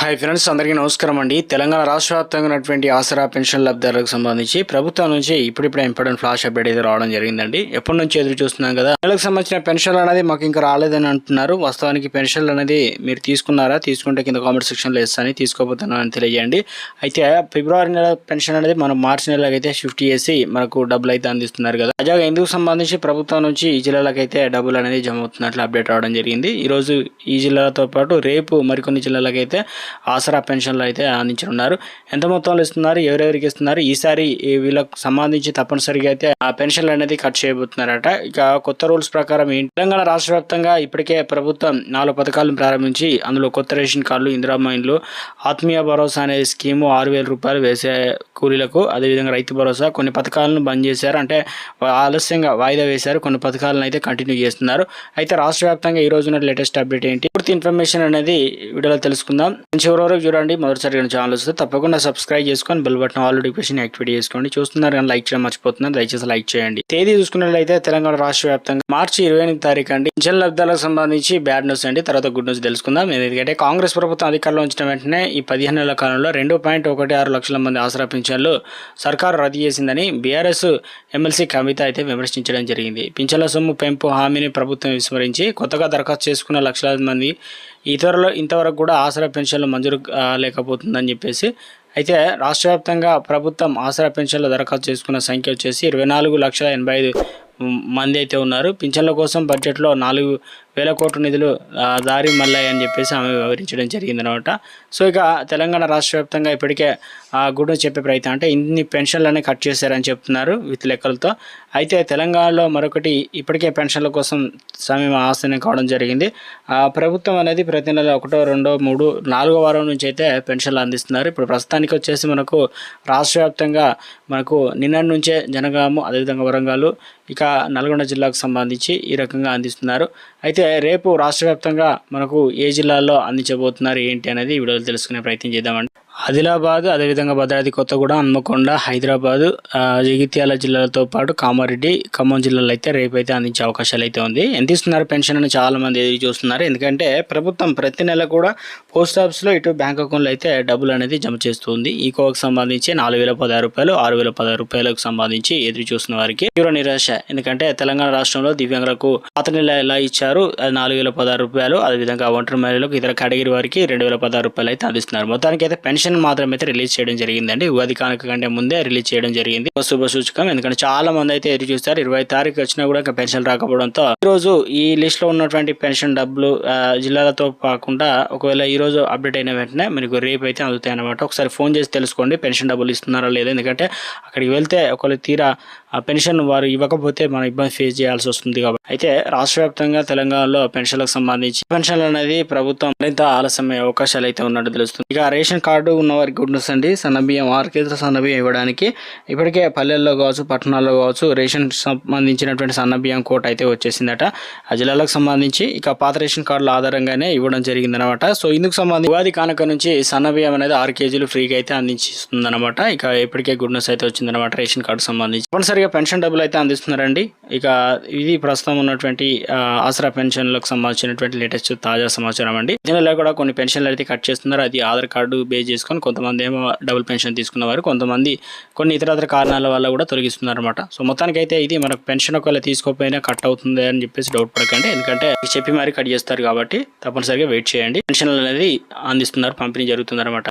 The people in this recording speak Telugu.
హాయ్ ఫ్రెండ్స్ అందరికీ నమస్కారం అండి. తెలంగాణ రాష్ట్ర వ్యాప్తంగా ఉన్నటువంటి ఆసరా పెన్షన్ లబ్ధిదారులకు సంబంధించి ప్రభుత్వం నుంచి ఇప్పుడిప్పుడే ఇంపార్టెంట్ ఫ్లాష్ అప్డేట్ అయితే రావడం జరిగిందండి. ఎప్పటి నుంచి ఎదురు చూస్తున్నాం కదా. నెలకు సంబంధించిన పెన్షన్లు అనేది మాకు ఇంకా రాలేదని అంటున్నారు. వాస్తవానికి పెన్షన్లు అనేది మీరు తీసుకున్నారా? తీసుకుంటే కింద కామెంట్ సెక్షన్లో ఇస్తాను. తీసుకోబోతున్నాను తెలియజేయండి. అయితే ఫిబ్రవరి నెల పెన్షన్ అనేది మనం మార్చి నెలకైతే అయితే షిఫ్ట్ చేసి మనకు డబ్బులు అయితే అందిస్తున్నారు కదా. తాజాగా ఎందుకు సంబంధించి ప్రభుత్వం నుంచి ఈ జిల్లాలకు అయితే డబ్బులు అనేది జమ అవుతున్నట్లు అప్డేట్ రావడం జరిగింది. ఈరోజు ఈ జిల్లాలతో పాటు రేపు మరికొన్ని జిల్లాలకు అయితే ఆసరా పెన్షన్లు అయితే అందించనున్నారు. ఎంత మొత్తంలో ఇస్తున్నారు? ఎవరెవరికి ఇస్తున్నారు? ఈసారి వీళ్ళకు సంబంధించి తప్పనిసరిగా అయితే ఆ పెన్షన్లు అనేది కట్ చేయబోతున్నారట. ఇక కొత్త రూల్స్ ప్రకారం ఏంటి తెలంగాణ రాష్ట్ర వ్యాప్తంగా ఇప్పటికే ప్రభుత్వం నాలుగు పథకాలను ప్రారంభించి అందులో కొత్త రేషన్ కార్డులు ఇందిరా ఇండ్లు ఆత్మీయ భరోసా అనే స్కీము ఆరు వేల రూపాయలు వేసే కూలీలకు అదేవిధంగా రైతు భరోసా కొన్ని పథకాలను బంద్ చేశారు. అంటే ఆలస్యంగా వాయిదా వేశారు. కొన్ని పథకాలను అయితే కంటిన్యూ చేస్తున్నారు. అయితే రాష్ట్ర వ్యాప్తంగా ఈ రోజున లేటెస్ట్ అప్డేట్ ఏంటి? పూర్తి ఇన్ఫర్మేషన్ అనేది వీడియోలో తెలుసుకుందాం. చివరి వరకు చూడండి మొదటిసారి ఛానల్ వస్తే తప్పకుండా సబ్స్క్రైబ్ చేసుకొని bell button all notification activate చేసుకోండి. చూస్తున్నారు కానీ లైక్ చేయడం మర్చిపోతున్నారు దయచేసి లైక్ చేయండి. తేదీ చూసుకున్నట్లయితే తెలంగాణ రాష్ట్ర వ్యాప్తంగా మార్చి ఇరవై ఎనిమిది తారీఖు అండి. పింఛన్ లబ్ధాలకు సంబంధించి బ్యాడ్ న్యూస్ అండి. తర్వాత గుడ్ న్యూస్ తెలుసుకుందాం. ఎందుకంటే కాంగ్రెస్ ప్రభుత్వం అధికారంలో ఉంచిన వెంటనే ఈ పదిహేను నెలల కాలంలో రెండు పాయింట్ ఒకటి ఆరు లక్షల మంది ఆసరా పింఛన్లు సర్కారు రద్దు చేసిందని బీఆర్ఎస్ ఎమ్మెల్సీ కవిత అయితే విమర్శించడం జరిగింది. పింఛన్ల సొమ్ము పెంపు హామీని ప్రభుత్వం విస్మరించి కొత్తగా దరఖాస్తు చేసుకున్న లక్షలాది మంది ఇతరులు ఇంతవరకు కూడా ఆసరా పెన్షన్లు మంజూరు లేకపోతుందని చెప్పేసి. అయితే రాష్ట్ర వ్యాప్తంగా ప్రభుత్వం ఆసరా పెన్షన్ల దరఖాస్తు చేసుకున్న సంఖ్య వచ్చేసి ఇరవై నాలుగు లక్షల ఎనభై ఐదు మంది అయితే ఉన్నారు. పింఛన్ల కోసం బడ్జెట్లో నాలుగు వేల కోట్ల నిధులు దారి మళ్ళాయి అని చెప్పేసి ఆమె వివరించడం జరిగిందనమాట. సో ఇక తెలంగాణ రాష్ట్ర వ్యాప్తంగా ఇప్పటికే ఆ గుడ్డు చెప్పే ప్రయత్నం అంటే ఇన్ని పెన్షన్లనే కట్ చేశారని చెప్తున్నారు విత్ లెక్కలతో. అయితే తెలంగాణలో మరొకటి ఇప్పటికే పెన్షన్ల కోసం సమయం ఆసనం కావడం జరిగింది. ప్రభుత్వం అనేది ప్రతి నెల ఒకటో రెండో మూడు నాలుగో వారం నుంచి అయితే పెన్షన్లు అందిస్తున్నారు. ఇప్పుడు ప్రస్తుతానికి వచ్చేసి మనకు రాష్ట్ర వ్యాప్తంగా మనకు నిన్నటి నుంచే జనగాము అదేవిధంగా వరంగల్ ఇక నల్గొండ జిల్లాకు సంబంధించి ఈ రకంగా అందిస్తున్నారు. అయితే రేపు రాష్ట్ర వ్యాప్తంగా మనకు ఏ జిల్లాల్లో అందించబోతున్నారు ఏంటి అనేది ఈ వీడియోలో తెలుసుకునే ప్రయత్నం చేద్దామండి. ఆదిలాబాద్ అదేవిధంగా భద్రాద్రి కొత్తగూడ హన్మకొండ హైదరాబాద్ జగిత్యాల జిల్లాలతో పాటు కామారెడ్డి ఖమ్మం జిల్లాలో అయితే రేపు అయితే అందించే అవకాశాలు అయితే ఉంది. ఎంత ఇస్తున్నారు పెన్షన్ అని చాలా మంది ఎదురు చూస్తున్నారు. ఎందుకంటే ప్రభుత్వం ప్రతి నెల కూడా పోస్ట్ ఆఫీస్లో ఇటు బ్యాంక్ అకౌంట్లో అయితే డబ్బులు అనేది జమ చేస్తుంది. ఈ కోవకు సంబంధించి నాలుగు వేల పదహారు రూపాయలు ఆరు వేల పదహారు రూపాయలకు సంబంధించి ఎదురు చూస్తున్న వారికి తీవ్ర నిరాశ. ఎందుకంటే తెలంగాణ రాష్ట్రంలో దివ్యాంగులకు పాత నెల ఎలా ఇచ్చారు? నాలుగు వేల పదహారు రూపాయలు అదేవిధంగా ఒంటరి మహిళలకు ఇతర కేటగిరీ వారికి రెండు వేల పదహారు రూపాయలు అయితే అందిస్తున్నారు. మొత్తానికి అయితే పెన్షన్ మాత్రం అయితే రిలీజ్ చేయడం జరిగిందండి. ఉగాది కానుక కంటే ముందే రిలీజ్ చేయడం జరిగింది. శుభ సూచకం ఎందుకంటే చాలా మంది అయితే ఎదురు చూస్తారు. ఇరవై తారీఖు వచ్చినా కూడా ఇంకా పెన్షన్ రాకపోవడంతో ఈ రోజు ఈ లిస్ట్లో ఉన్నటువంటి పెన్షన్ డబ్బులు జిల్లాలతో కాకుండా ఒకవేళ ఈ రోజు అప్డేట్ అయిన వెంటనే మీకు రేపు అయితే అందుతాయి అనమాట ఒకసారి ఫోన్ చేసి తెలుసుకోండి. పెన్షన్ డబ్బులు ఇస్తున్నారా లేదా? ఎందుకంటే అక్కడికి వెళ్తే ఒకవేళ తీరా పెన్షన్ వారు ఇవ్వకపోతే మనం ఇబ్బంది ఫేస్ చేయాల్సి వస్తుంది కాబట్టి. అయితే రాష్ట్ర వ్యాప్తంగా తెలంగాణలో పెన్షన్లకు సంబంధించి పెన్షన్లు అనేది ప్రభుత్వం మరింత ఆలస్యమయ్యే అవకాశాలు అయితే ఉన్నట్టు తెలుస్తుంది. ఇక రేషన్ కార్డు ఉన్న వారికి గుడ్ న్యూస్ అండి. సన్నబియ్యం ఆరు కేజీల సన్నబియ్యం ఇవ్వడానికి ఇప్పటికే పల్లెల్లో కావచ్చు పట్టణాల్లో కావచ్చు రేషన్ సంబంధించినటువంటి సన్నబియ్యం కోట అయితే వచ్చేసిందట. ఆ జిల్లాలకు సంబంధించి ఇక పాత రేషన్ కార్డుల ఆధారంగానే ఇవ్వడం జరిగిందనమాట సో ఇందుకు సంబంధించి ఉగాది కానుక నుంచి సన్నబియ్యం అనేది ఆరు కేజీలు ఫ్రీగా అయితే అందిస్తుందన్నమాట ఇక ఇప్పటికే గుడ్ న్యూస్ అయితే వచ్చిందనమాట రేషన్ కార్డు సంబంధించి. తప్పనిసరిగా పెన్షన్ డబ్బులు అయితే అందిస్తున్నారండి. ఇక ఇది ప్రస్తుతం ఉన్నటువంటి ఆసరా పెన్షన్లకు సంబంధించినటువంటి లేటెస్ట్ తాజా సమాచారం అండి. దీనిలో కూడా కొన్ని పెన్షన్లు అయితే కట్ చేస్తున్నారు. అది ఆధార్ కార్డు బేస్ చేసుకొని కొంతమంది ఏమో డబుల్ పెన్షన్ తీసుకున్నవారు కొంతమంది కొన్ని ఇతరత్ర కారణాల వల్ల కూడా తొలగిస్తున్నారు అనమాట సో మొత్తానికి అయితే ఇది మనకు పెన్షన్ ఒకవేళ తీసుకోకపోయినా కట్ అవుతుంది అని చెప్పేసి డౌట్ పడకండి. ఎందుకంటే చెప్పి మరీ కట్ చేస్తారు కాబట్టి తప్పనిసరిగా వెయిట్ చేయండి. పెన్షన్లు అనేది అందిస్తున్నారు పంపిణీ జరుగుతుంది అనమాట